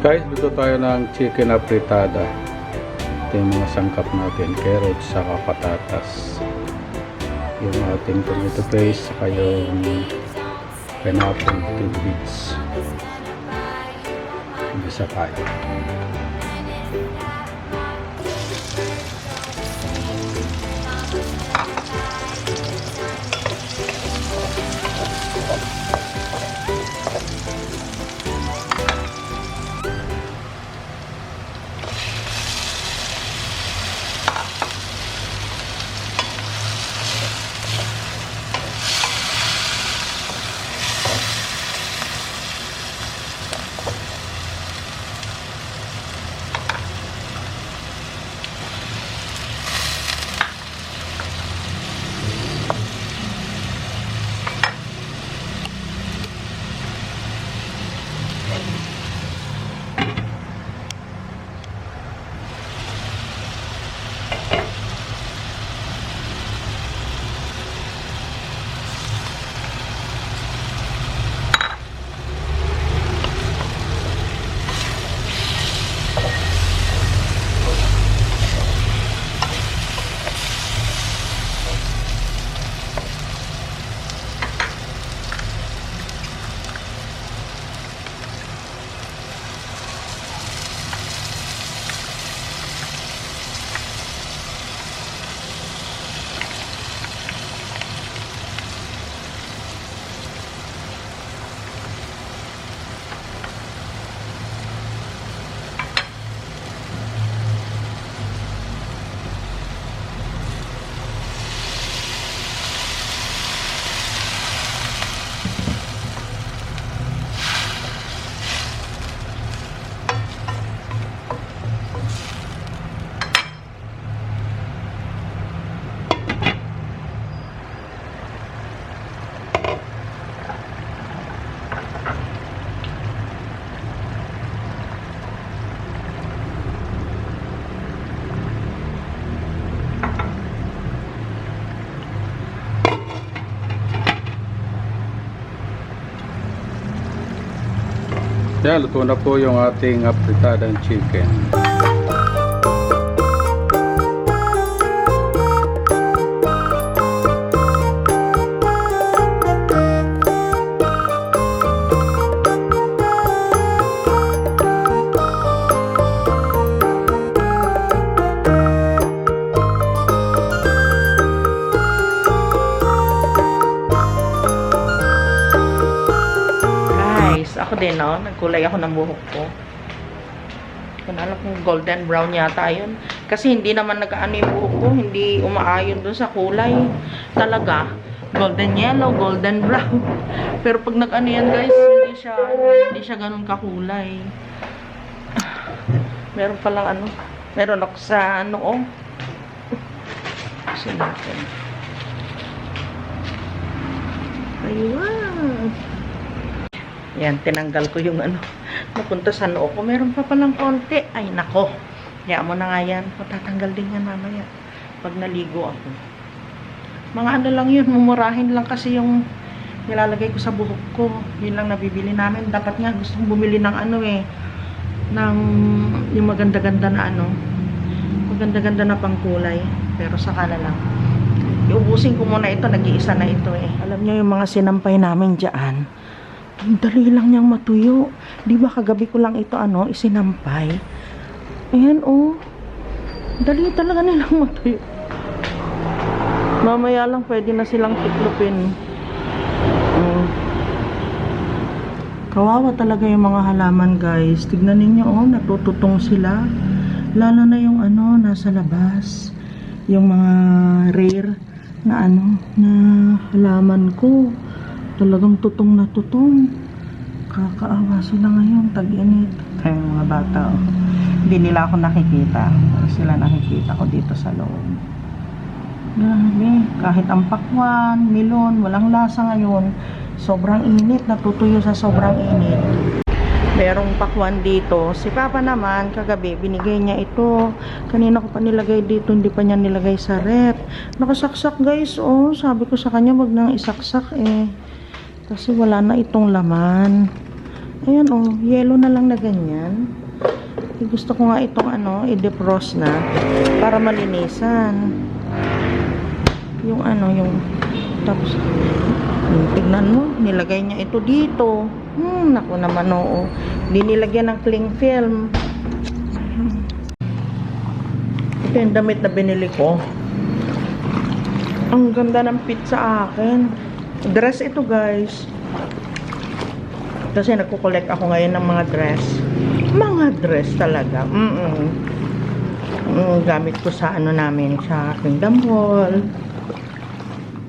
Guys, luto tayo ng chicken apritada. Ito yung mga sangkap natin. Carrots, saka patatas. Yung ating tomato paste, saka yung pineapple tidbits. Bisa tayo. Yan, luto na po yung ating apritadang chicken. Guys, ako din, no? Nagkulay ako ng buhok ko. Kung alam kung golden brown yata yun. Kasi hindi naman nag-ano yung buhok ko. Hindi umaayon dun sa kulay. Talaga. Golden yellow, golden brown. Pero pag nag-ano yan, guys, hindi siya, hindi siya ganun kakulay. Meron palang ano. Meron ako sa ano, oh. Kasi natin. Ayun. Yan, tinanggal ko yung ano, napunta sa noo ko. Meron pa palang konti. Ay, nako. Kaya mo na nga yan. Matatanggal din yan mamaya. Pag naligo ako. Mga ano lang yun, mumurahin lang kasi yung nilalagay ko sa buhok ko. Yun lang nabibili namin. Dapat nga gustong bumili ng ano eh, ng yung maganda-ganda na ano, maganda-ganda na pangkulay. Pero saka na lang. Iubusin ko muna ito, nag-iisa na ito eh. Alam niyo yung mga sinampay namin dyan, dali lang niyang matuyo. Di ba kagabi ko lang ito ano, isinampay. Ayan oh. Dali talaga nilang matuyo. Mamaya lang pwede na silang tiklopin. Mm. Kawawa talaga yung mga halaman guys. Tignan ninyo oh, natututong sila. Lalo na yung ano, nasa labas. Yung mga rare na ano, na halaman ko. Talagang tutong na tutong. Kakaawa sila ngayon, tag-init. Kaya mga bata, oh. Hindi nila ako nakikita. Sila nakikita ko dito sa loob. Grabe. Kahit ang pakwan, milon, walang lasa ngayon. Sobrang init, natutuyo sa sobrang init. Merong pakwan dito. Si Papa naman, kagabi, binigay niya ito. Kanina ko pa nilagay dito, hindi pa niya nilagay sa rep. Nakasaksak guys, oh. Sabi ko sa kanya, wag nang isaksak eh. Kasi wala na itong laman. Ayan oh, yellow na lang na ganyan. Eh, Gusto ko nga itong ano, i-defrost na para malinisan. Yung ano, yung tapos hmm, tignan mo, nilagay niya ito dito. Hmm, naku naman oo. Hindi nilagyan ng cling film. Ito yung damit na binili ko. Ang ganda ng sa akin. Dress ito guys. Kasi nagko-collect ako ngayon ng mga dress. Mga dress talaga. Mm-mm. Mm, gamit ko sa ano namin, sa Kingdom Hall.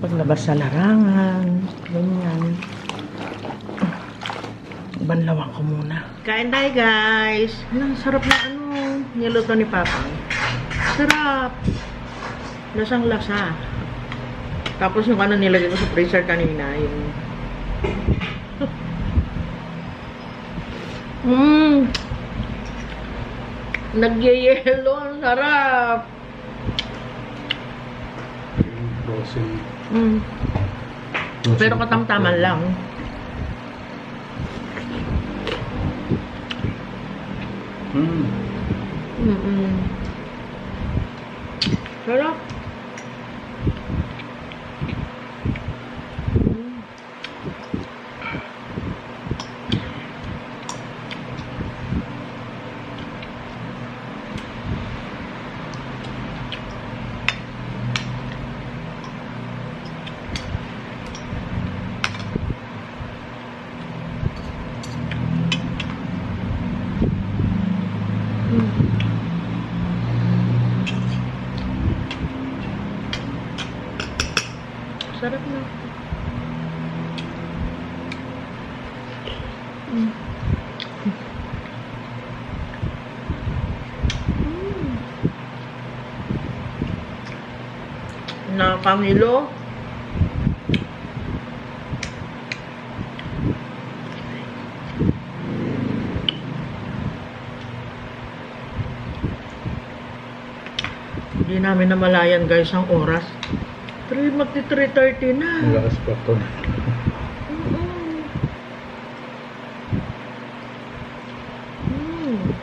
Paglabas sa larangan. Ganyan. Banlawan ko muna. Kain tayo guys. Ang sarap na ano. Niluto ni Papa. Sarap. Lasang lasa. Tapos yung ano nilagay ko sa freezer kanina, yung... Mmm! Nagyayelo, ang sarap! Mm. Pero katamtaman lang. Mm. Mm-mm. Sarap. Mm. Mm. Sarap na. Mm. Mm. Nakakangilo. Hindi namin namalayan guys ang oras. 3 magti 3.30 na. Malakas pa to. Mm. Mm.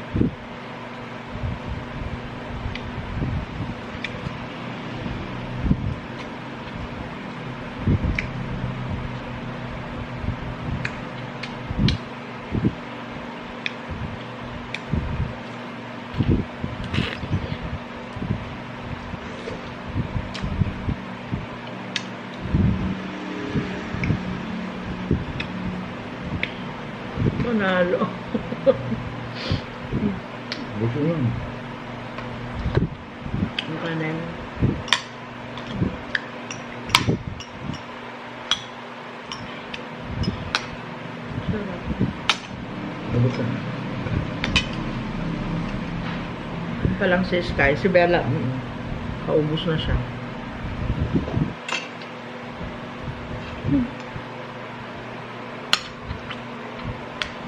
Panalo. Buso lang. Ang kanin. Sarap. Tapos na. Yun pa lang si Sky. Si Bella, kaubos na siya.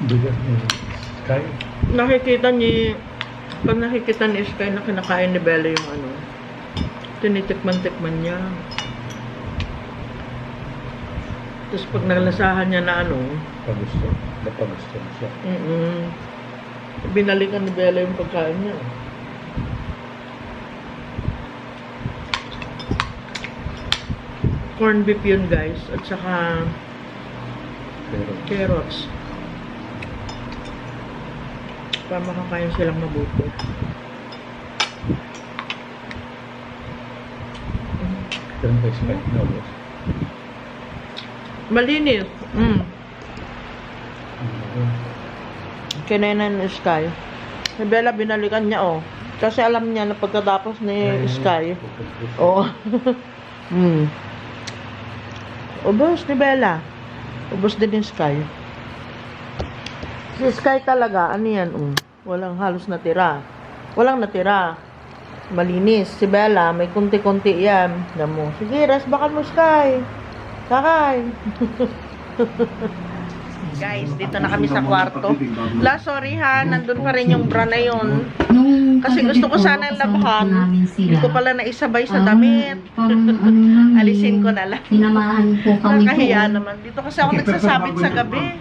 Bigat ni Sky. Nakikita ni, pag nakikita ni Sky na kinakain ni Bella yung ano, tinitikman-tikman niya. Tapos pag naglasahan niya na ano, Pagusto. Napagusto na siya. mm binalikan ni Bella yung pagkain niya. Corn beef yun guys, at saka Pero carrots. Para makakain silang mabuti. kay Sky. Naubos. Malinis. Mm. Ano? Kinain ni Sky. Si Bella binalikan niya oh. Kasi alam niya na pagkatapos ni Sky. Oo. mm. Ubus ni Bella. Ubus din ni Sky. Si Sky talaga, ano yan, um, walang halos natira. Walang natira. Malinis. Si Bella, may kunti-kunti yan. Alam mo, sige, rasbakan mo, Sky. Sakay. Guys, dito na kami sa kwarto. La, sorry ha, nandun pa rin yung bra na yun. Nung Kasi gusto ko sana kasama labahan. Hindi ko pala naisabay sa damit. Alisin ko na lang. Sinamahan po kami Nakahiya naman. Dito kasi ako nagsasabit sa gabi.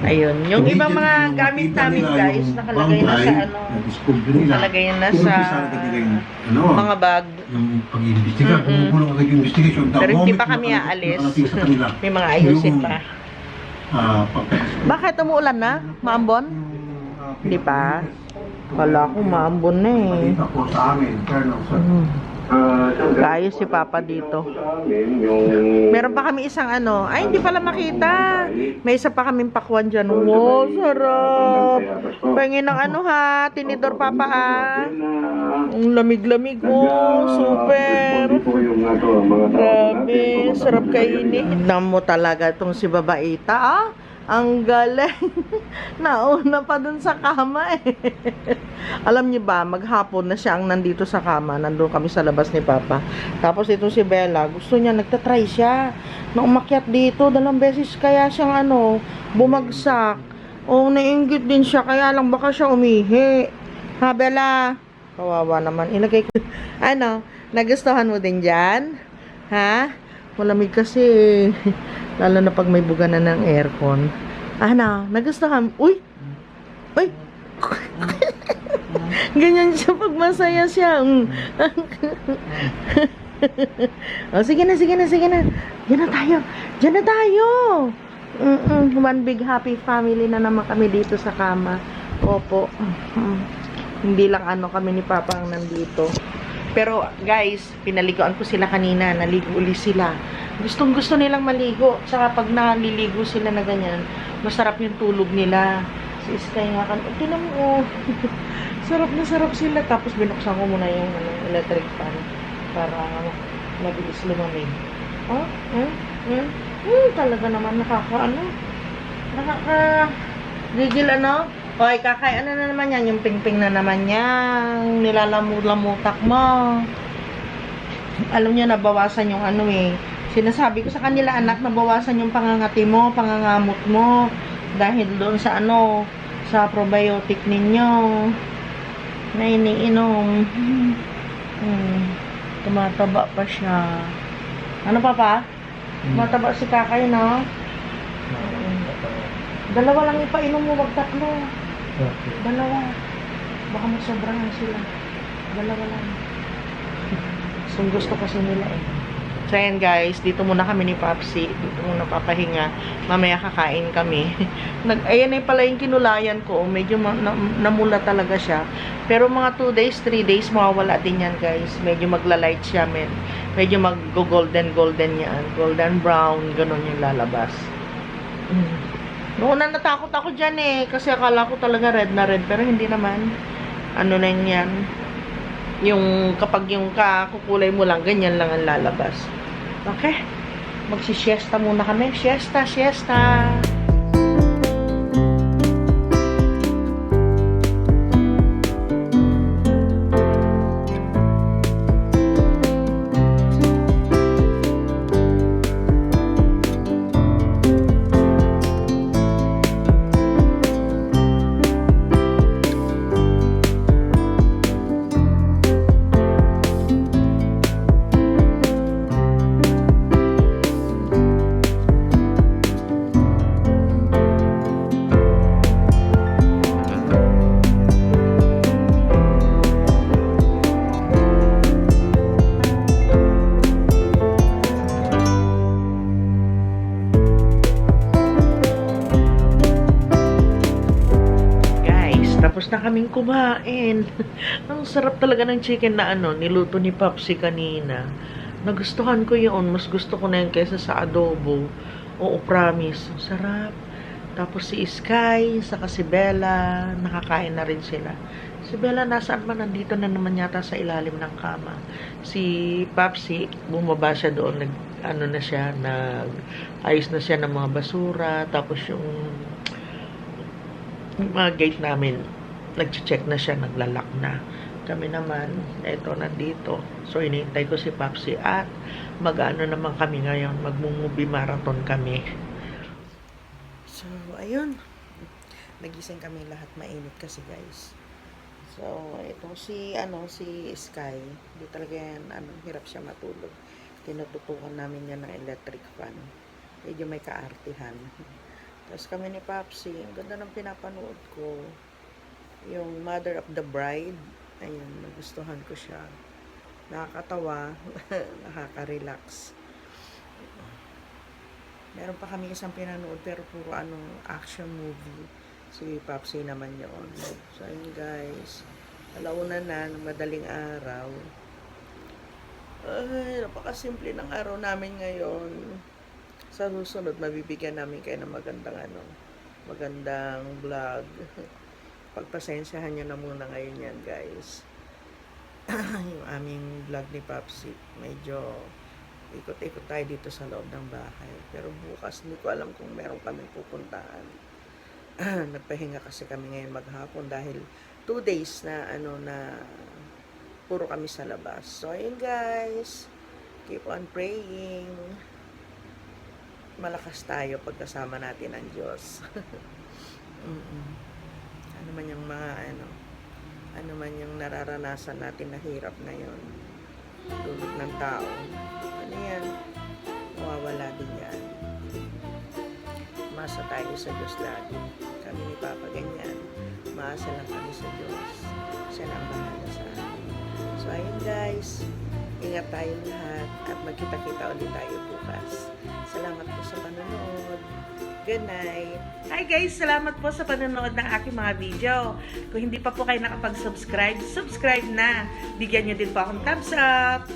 Ayun. Yung Hindi ibang mga gamit namin guys, nakalagay na sa ano, nakalagay na sa ano, mga bag. yung pag-iimbestiga, Mm-mm. kumukulong agad yung investigation. Pero hindi pa kami aalis. May mga ayusin pa. pag- Bakit umuulan na? Maambon? Hindi pa. Kala ko maambon na eh. Balita po sa amin, Colonel, sa Mm. Tayo si Papa dito. Meron pa kami isang ano. Ay, hindi pala makita. May isa pa kaming pakwan dyan. Wow, sarap. Pangin ng ano ha. Tinidor Papa ah. Ang lamig-lamig. Oh, super. Grabe. Sarap kainin. Tignan mo talaga itong si Babaita ah. Ang galing. Nauna pa dun sa kama eh. Alam niyo ba, maghapon na siya ang nandito sa kama. Nandun kami sa labas ni Papa. Tapos itong si Bella, gusto niya, nagtatry siya. Na umakyat dito, dalawang beses kaya siyang ano, bumagsak. O, nainggit din siya, kaya lang baka siya umihi. Ha, Bella? Kawawa naman. Ilagay ko. ano, nagustuhan mo din dyan? Ha? Malamig kasi. Lalo na pag may buga na ng aircon. Ano, nagustuhan? Uy! Uy! Ganyan siya pag masaya siya. Mm. oh, sige na, sige na, sige na. Diyan na tayo. Diyan na tayo. Mm-mm. One big happy family na naman kami dito sa kama. Opo. Mm. Hindi lang ano kami ni Papa ang nandito. Pero guys, pinaliguan ko sila kanina. Naligo uli sila. Gustong gusto nilang maligo. Tsaka pag naliligo sila na ganyan, masarap yung tulog nila. Si Sky nga kan, oh, tinan mo, oh. sarap na sarap sila. Tapos binuksan ko muna yung ano, electric fan para mabilis lumamig. Oh, hmm, hmm, hmm, talaga naman nakaka, ano, nakaka, gigil ano. Hoy, kakay, ano na naman yan? Yung pingping na naman yan. Nilalamu-lamutak mo. Alam niyo, nabawasan yung ano eh. Sinasabi ko sa kanila, anak, nabawasan yung pangangati mo, pangangamot mo. Dahil doon sa ano, sa probiotic ninyo na iniinom. Hmm. Tumataba pa siya. Ano pa pa? Tumataba si kakay, no? Hmm. Dalawa lang ipainom mo, wag tatlo. Dalawa. Baka masobrahan sila. Dalawa lang. So, gusto kasi nila eh. So, ayan guys, dito muna kami ni Papsi. Dito muna papahinga. Mamaya kakain kami. Nag, ayan eh pala yung kinulayan ko. Medyo ma- na, namula talaga siya. Pero mga 2 days, 3 days, mawawala din yan guys. Medyo magla-light siya, men. Medyo mag-golden golden yan. Golden brown, ganun yung lalabas. Mm. Noon na natakot ako dyan eh. Kasi akala ko talaga red na red. Pero hindi naman. Ano na yan. Yung kapag yung kakukulay mo lang, ganyan lang ang lalabas. Okay. Magsi-siesta muna kami. Siesta, siesta. Tapos na kaming kumain. Ang sarap talaga ng chicken na ano, niluto ni Papsi kanina. Nagustuhan ko yun. Mas gusto ko na yun kaysa sa adobo. Oo, promise. Ang sarap. Tapos si Sky, saka si Bella, nakakain na rin sila. Si Bella nasaan man, nandito na naman yata sa ilalim ng kama. Si Papsi, bumaba siya doon, nag, ano na siya, nag, ayos na siya ng mga basura. Tapos yung mga gate namin, nag-check na siya, naglalak na. Kami naman, eto, nandito. So, inintay ko si Papsi at mag-ano naman kami ngayon, magmumubi marathon kami. So, ayun. Nagising kami lahat mainit kasi guys. So, ito si, ano, si Sky. Hindi talaga yan, ano, hirap siya matulog. Tinututukan namin yan ng electric fan. Medyo may kaartihan. Tapos kami ni Papsi, ang ganda ng pinapanood ko. Yung Mother of the Bride. Ayun, nagustuhan ko siya. Nakakatawa, nakaka-relax. Meron pa kami isang pinanood pero puro anong action movie. Si Papsi naman yun. So, ayun guys. Alauna na, ng madaling araw. Ay, napakasimple ng araw namin ngayon. Sa susunod, mabibigyan namin kayo ng magandang ano, magandang vlog. Pagpasensyahan nyo na muna ngayon yan, guys. yung aming vlog ni Papsi, medyo ikot-ikot tayo dito sa loob ng bahay. Pero bukas, hindi ko alam kung meron kami pupuntahan. Nagpahinga kasi kami ngayon maghapon dahil two days na ano na puro kami sa labas. So, ayun guys. Keep on praying. Malakas tayo pagkasama natin ang Diyos. Mm-mm. ano man yung mga ano, ano man yung nararanasan natin na hirap ngayon. Dulot ng tao. Ano yan? Mawawala din yan. Masa tayo sa Diyos lagi. Kami ni Papa ganyan. Maasa lang kami sa Diyos. Siya lang bahala sa atin. So, ayun guys. Ingat tayo lahat at magkita-kita ulit tayo bukas. Salamat po sa panonood. Good night. Hi guys! Salamat po sa panonood ng aking mga video. Kung hindi pa po kayo nakapag-subscribe, subscribe na. Bigyan nyo din po akong thumbs up.